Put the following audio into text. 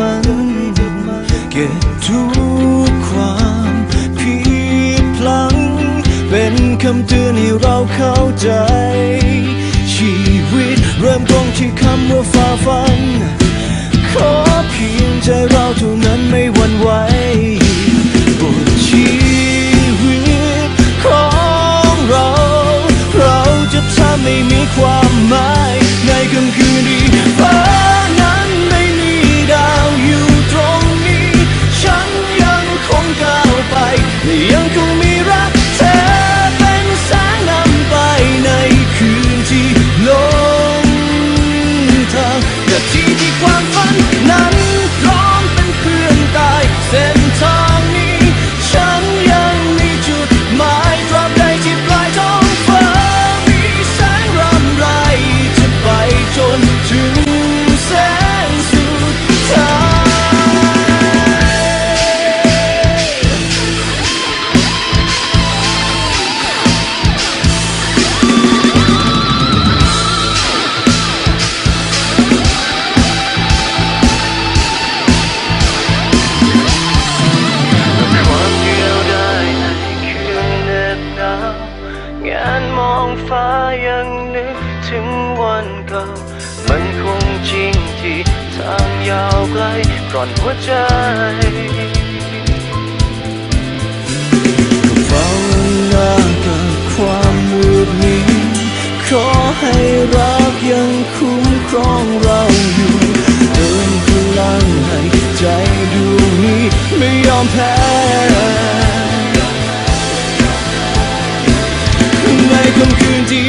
มัน เก็บทุกความผิดพลังเป็นคำเตือนให้เราเข้าใจ One ยาวไกลกร่อนหัวใจเฝ้าหน้ากับความมืดมิดขอให้รักยังคุ้มครองเราอยู่เติมพลังให้ใจดวงนี้ไม่ยอมแพ้ในค่ำคืนที่